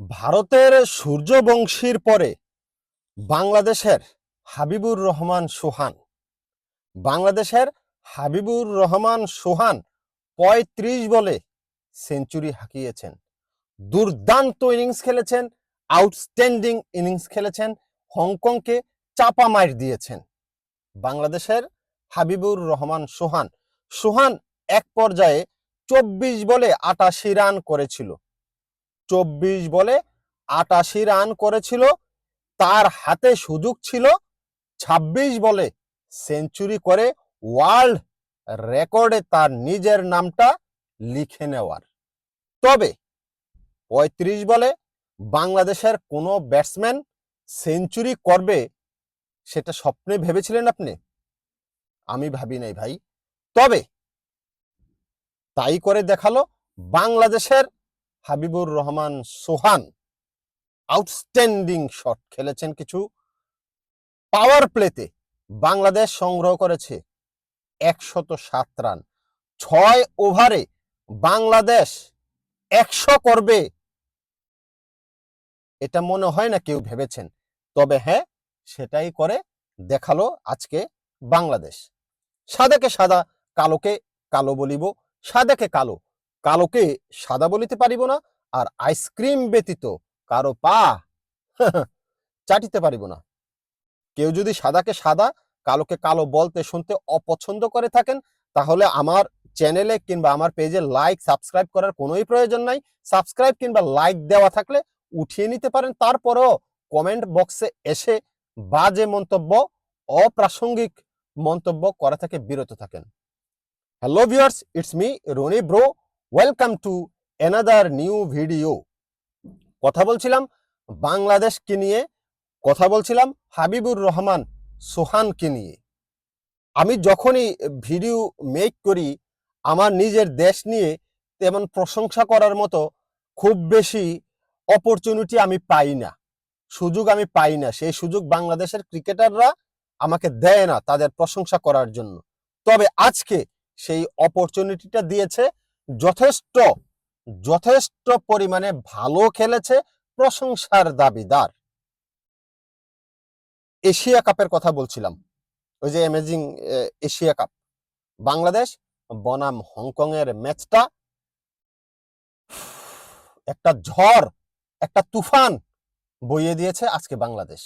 ভারতের সূর্যবংশীর পরে বাংলাদেশের হাবিবুর রহমান সোহান। বাংলাদেশের হাবিবুর রহমান সোহান পঁয়ত্রিশ বলে সেঞ্চুরি হাঁকিয়েছেন। দুর্দান্ত ইনিংস খেলেছেন, আউটস্ট্যান্ডিং ইনিংস খেলেছেন, হংকংকে চাপা মার দিয়েছেন। বাংলাদেশের হাবিবুর রহমান সোহান সোহান এক পর্যায়ে চব্বিশ বলে আটাশি রান করেছিল। চব্বিশ বলে আটাশি রান করেছিল। তার হাতে সুযোগ ছিল ২৬ বলে সেঞ্চুরি করে ওয়ার্ল্ড রেকর্ডে তার নিজের নামটা লিখে নেওয়ার। তবে ৩৫ বলে বাংলাদেশের কোনো ব্যাটসম্যান সেঞ্চুরি করবে সেটা স্বপ্নে ভেবেছিলেন আপনি? আমি ভাবি নাই ভাই। তবে তাই করে দেখাল বাংলাদেশের হাবিবুর রহমান সোহান। আউটস্ট্যান্ডিং শট খেলেছেন কিছু। পাওয়ার প্লেতে বাংলাদেশ সংগ্রহ করেছে একশত সাত রান। ছয় ওভারে বাংলাদেশ একশো করবে। এটা মনে হয় না কেউ ভেবেছেন। তবে হ্যাঁ সেটাই করে দেখাল আজকে বাংলাদেশ। সাদাকে সাদা, কালোকে কালো বলিব, সাদাকে কালো কালোকে সাদা বলিতে পারিব না আর আইসক্রিম ব্যতীত কারও পা চাটিতে পারিব না। কেউ যদি সাদাকে সাদা, কালোকে কালো বলতে শুনতে অপছন্দ করে থাকেন, তাহলে আমার চ্যানেলে কিংবা আমার পেজে লাইক সাবস্ক্রাইব করার কোনোই প্রয়োজন নাই। সাবস্ক্রাইব কিংবা লাইক দেওয়া থাকলে উঠিয়ে নিতে পারেন। তারপরেও কমেন্ট বক্সে এসে বাজে মন্তব্য, অপ্রাসঙ্গিক মন্তব্য করা থেকে বিরত থাকেন। Hello viewers it's me Roni bro welcome to another new video কথা বলছিলাম বাংলাদেশকে নিয়ে, কথা বলছিলাম হাবিবুর রহমান সোহানকে নিয়ে। আমি যখনই ভিডিও মেক করি, আমার নিজের দেশ নিয়ে তেমন প্রশংসা করার মতো খুব বেশি অপরচুনিটি আমি পাই না। সুযোগ আমি পাই না। সেই সুযোগ বাংলাদেশের ক্রিকেটাররা আমাকে দেয় না তাদের প্রশংসা করার জন্য। তবে আজকে সেই অপরচুনিটিটা দিয়েছে যথেষ্ট যথেষ্ট পরিমাণে ভালো খেলেছে প্রশংসার দাবিদার। এশিয়া কাপের কথা বলছিলাম। ওই যে অ্যামেজিং এশিয়া কাপ। বাংলাদেশ, বনাম হংকং এর ম্যাচটা একটা ঝড়, একটা তুফান বইয়ে দিয়েছে আজকে বাংলাদেশ।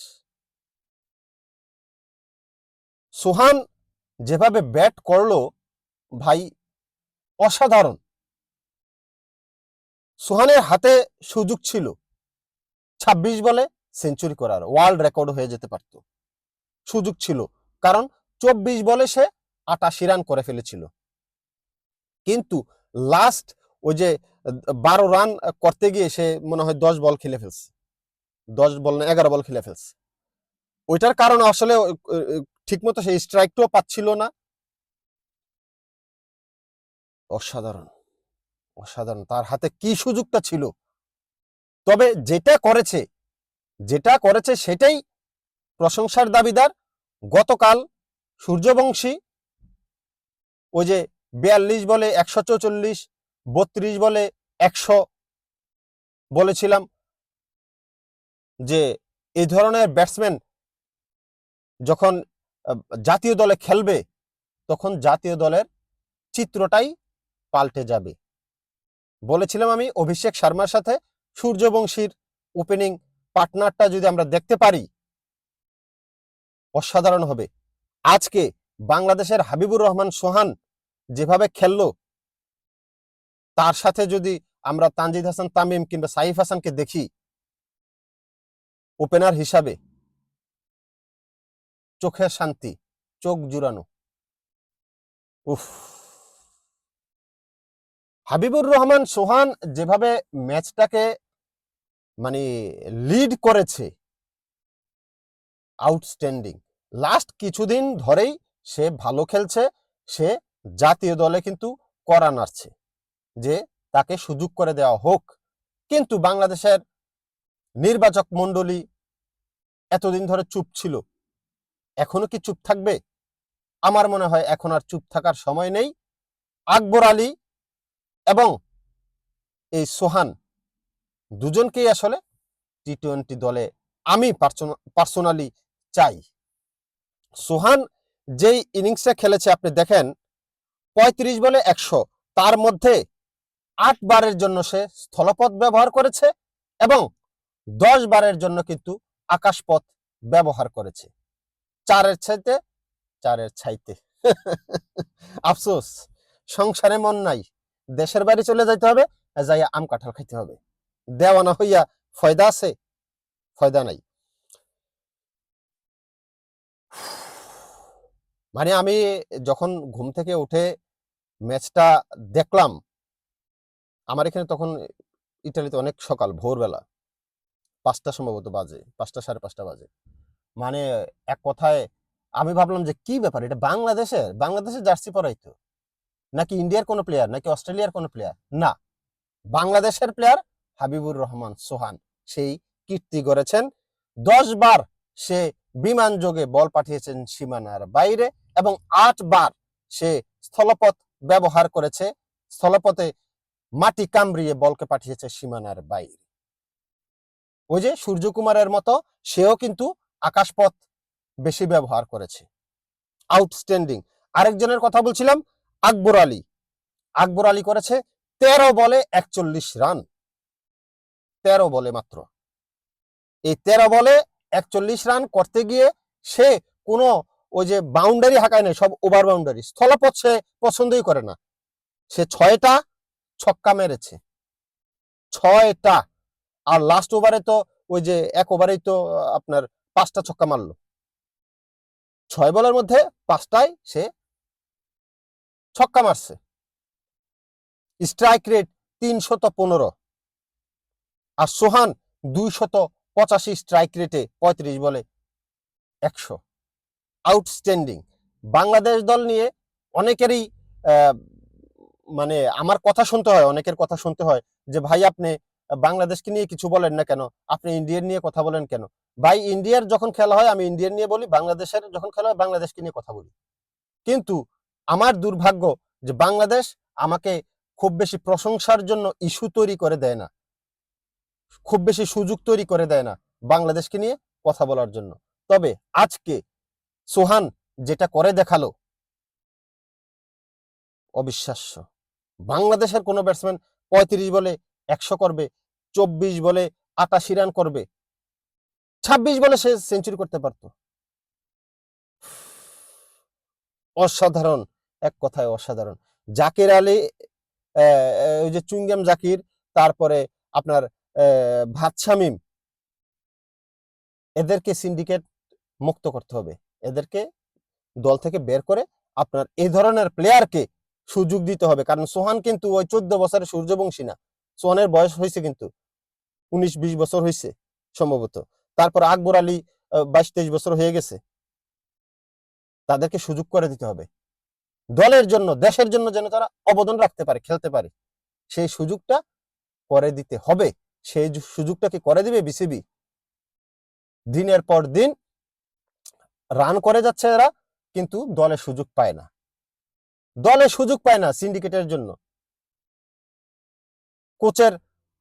সোহান যেভাবে ব্যাট করল, ভাই, অসাধারণ। সোহানের হাতে সুযোগ ছিল। ২৬ বলে সেঞ্চুরি করার, ওয়ার্ল্ড রেকর্ড হয়ে যেতে পারত। সুযোগ ছিল, কারণ চব্বিশ বলে সে আটাশি রান করে ফেলেছিল। কিন্তু লাস্ট ওই যে বারো রান করতে গিয়ে সে মনে হয় দশ বল খেলে ফেলছে। দশ বল না, এগারো বল খেলে ফেলছে। ওইটার কারণে আসলে ঠিকমতো সেই স্ট্রাইকটাও পাচ্ছিল না। অসাধারণ। অসাধারণ। তার হাতে কি সুযোগটা ছিল? তবে যেটা করেছে যেটা করেছে সেটাই প্রশংসার দাবিদার। গতকাল সূর্যবংশী ওই যে বিয়াল্লিশ বলে একশো চৌচল্লিশ, বত্রিশ বলে একশো বলেছিলাম যে এই ধরনের ব্যাটসম্যান যখন জাতীয় দলে খেলবে, তখন জাতীয় দলের চিত্রটাই পাল্টে যাবে। বলেছিলাম আমি অভিষেক শর্মার সাথে সূর্যবংশীর ওপেনিং পার্টনারটা যদি আমরা দেখতে পারি, অসাধারণ হবে। আজকে বাংলাদেশের হাবিবুর রহমান সোহান যেভাবে খেললো, তার সাথে যদি আমরা তানজিদ হাসান তামিম কিংবা সাইফ হাসানকে দেখি ওপেনার হিসাবে চোখের শান্তি, চোখ জুড়ানো। উফ হাবিবুর রহমান সোহান যেভাবে ম্যাচটাকে মানে লিড করেছে আউটস্ট্যান্ডিং লাস্ট কিছুদিন ধরেই সে ভালো খেলছে, সে জাতীয় দলে কিন্তু করা নাড়ছে, যে তাকে সুযোগ করে দেওয়া হোক। কিন্তু বাংলাদেশের নির্বাচক মণ্ডলী এতদিন ধরে চুপ ছিল। এখনও কি চুপ থাকবে? আমার মনে হয় এখন আর চুপ থাকার সময় নেই। আকবর আলী এবং এই সোহান দুজনকেই আসলে টি টোয়েন্টি দলে আমি পার্সোনালি চাই। সোহান যেই ইনিংসটা খেলেছে, আপনি দেখেন, পঁয়ত্রিশ বলে একশো। তার মধ্যে আট বারের জন্য সে স্থলপথ ব্যবহার করেছে এবং দশ বারের জন্য কিন্তু আকাশপথ ব্যবহার করেছে। চারের ছাইতে চারের ছাইতে আফসোস, সংসারে মন নাই। দেশের বাড়ি চলে যাইতে হবে, যাইয়া আম কাঁঠাল খাইতে হবে। দেওয়ানা হইয়া ফয়দা আছে, ফয়দা নাই। মানে আমি যখন ঘুম থেকে উঠে ম্যাচটা দেখলাম, আমার এখানে তখন ইটালিতে অনেক সকাল, ভোরবেলা, পাঁচটা সম্ভবত বাজে, পাঁচটা সাড়ে পাঁচটা বাজে। মানে এক কথায় আমি ভাবলাম যে কি ব্যাপার, এটা বাংলাদেশের বাংলাদেশের জার্সি পরাইতো নাকি ইন্ডিয়ার কোনো প্লেয়ার নাকি অস্ট্রেলিয়ার কোনো প্লেয়ার না। বাংলাদেশের প্লেয়ার হাবিবুর রহমান সোহান। সেই কীর্তি গড়েছেন। দশ বার সে বিমান যোগে বল পাঠিয়েছেন সীমানার বাইরে এবং আট বার সে স্থলপথ ব্যবহার করেছে। স্থলপথে মাটি কামড়িয়ে বলকে পাঠিয়েছে সীমানার বাইরে। ওই যে সূর্যকুমারের মতো সেও কিন্তু আকাশপথ বেশি ব্যবহার করেছে। আউটস্ট্যান্ডিং আরেকজনের কথা বলছিলাম আকবর আলী। আকবর আলী করেছে তেরো বলে একচল্লিশ রান। তেরো বলে মাত্র। এই তেরো বলে একচল্লিশ রান করতে গিয়ে সে কোনো ওই যে বাউন্ডারি হাঁকায় নেই, সব ওভার বাউন্ডারি স্থলপথ সে পছন্দই করে না। সে ছয়টা ছক্কা মেরেছে। ছয়টা। আর লাস্ট ওভারে তো ওই যে এক ওভারেই তো আপনার পাঁচটা ছক্কা মারলো। ছয় বলের মধ্যে পাঁচটায় সে ছক্কা মারছে। স্ট্রাইক রেট তিনশত পনেরো। আর সোহান দুইশত পঁচাশি স্ট্রাইক রেটে পঁয়ত্রিশ বলে একশো। আউটস্ট্যান্ডিং বাংলাদেশ দল নিয়ে অনেকেরই মানে আমার কথা শুনতে হয়, অনেকের কথা শুনতে হয় যে, ভাই, আপনি বাংলাদেশকে নিয়ে কিছু বলেন না কেন? আপনি ইন্ডিয়ার নিয়ে কথা বলেন কেন? ভাই, ইন্ডিয়ার যখন খেলা হয়, আমি ইন্ডিয়ার নিয়ে বলি, বাংলাদেশের যখন খেলা হয়, বাংলাদেশকে নিয়ে কথা বলি। কিন্তু আমার দুর্ভাগ্য যে বাংলাদেশ আমাকে খুব বেশি প্রশংসার জন্য ইস্যু তৈরি করে দেয় না। খুব বেশি সুযোগ তৈরি করে দেয় না বাংলাদেশকে নিয়ে কথা বলার জন্য। তবে আজকে সোহান যেটা করে দেখাল, অবিশ্বাস্য। বাংলাদেশের কোনো ব্যাটসম্যান পঁয়ত্রিশ বলে একশো করবে, চব্বিশ বলে আটাশি রান করবে, ছাব্বিশ বলে সে সেঞ্চুরি করতে পারতো। অসাধারণ। এক কথায় অসাধারণ। জাকির আলী ওই যে চুঙ্গাম জাকির তারপরে আপনার আহ, ভাত শামিম এদেরকে সিন্ডিকেট মুক্ত করতে হবে। এদেরকে দল থেকে বের করে আপনার এই ধরনের প্লেয়ারকে সুযোগ দিতে হবে। কারণ সোহান কিন্তু ওই চোদ্দ বছরের সূর্যবংশী না। সোহানের বয়স হয়েছে কিন্তু উনিশ বিশ বছর হয়েছে সম্ভবত। তারপর আকবর আলী বাইশ তেইশ বছর হয়ে গেছে। তাদেরকে সুযোগ করে দিতে হবে। দলের জন্য, দেশের জন্য যেন তারা অবদান রাখতে পারে, খেলতে পারে। সেই সুযোগটা করে দিতে হবে। সেই জু- সুযোগটাকে করে দিবে বিসিবি? দিনের পর দিন রান করে যাচ্ছে এরা, কিন্তু দলে সুযোগ পায় না। দলে সুযোগ পায় না সিন্ডিকেটের জন্য। কোচের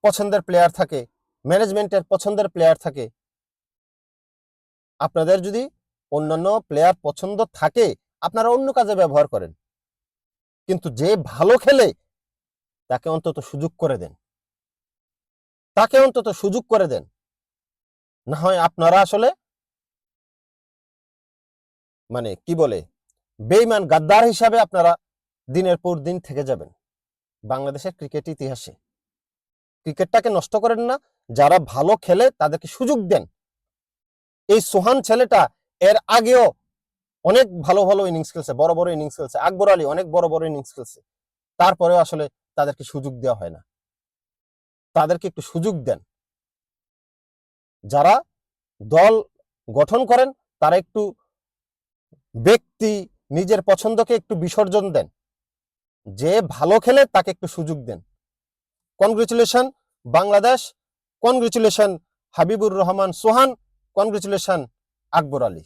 পছন্দের প্লেয়ার থাকে ম্যানেজমেন্টের পছন্দের প্লেয়ার থাকে। আপনাদের যদি অন্যান্য প্লেয়ার পছন্দ থাকে আপনারা অন্য কাজে ব্যবহার করেন। কিন্তু যে ভালো খেলে, তাকে অন্তত সুযোগ করে দেন। তাকে অন্তত সুযোগ করে দেন। না হয় আপনারা আসলে মানে কি বলে বেইমান গাদ্দার হিসাবে আপনারা দিনের পর দিন থেকে যাবেন। বাংলাদেশের ক্রিকেট ইতিহাসে। ক্রিকেটটাকে নষ্ট করেন না, যারা ভালো খেলে তাদেরকে সুযোগ দেন। এই সোহান ছেলেটা এর আগেও অনেক ভালো ভালো ইনিংস খেলছে, বড় বড় ইনিংস খেলছে। আকবর আলী অনেক বড় বড় ইনিংস খেলছে। তারপরেও আসলে তাদেরকে সুযোগ দেওয়া হয় না। তাদেরকে একটু সুযোগ দেন। যারা দল গঠন করেন, তারা একটু ব্যক্তি, নিজের পছন্দকে একটু বিসর্জন দেন। যে ভালো খেলে, তাকে একটু সুযোগ দেন। Congratulation Bangladesh. Congratulation Habibur Rahman Sohan. Congratulation Akbar Ali.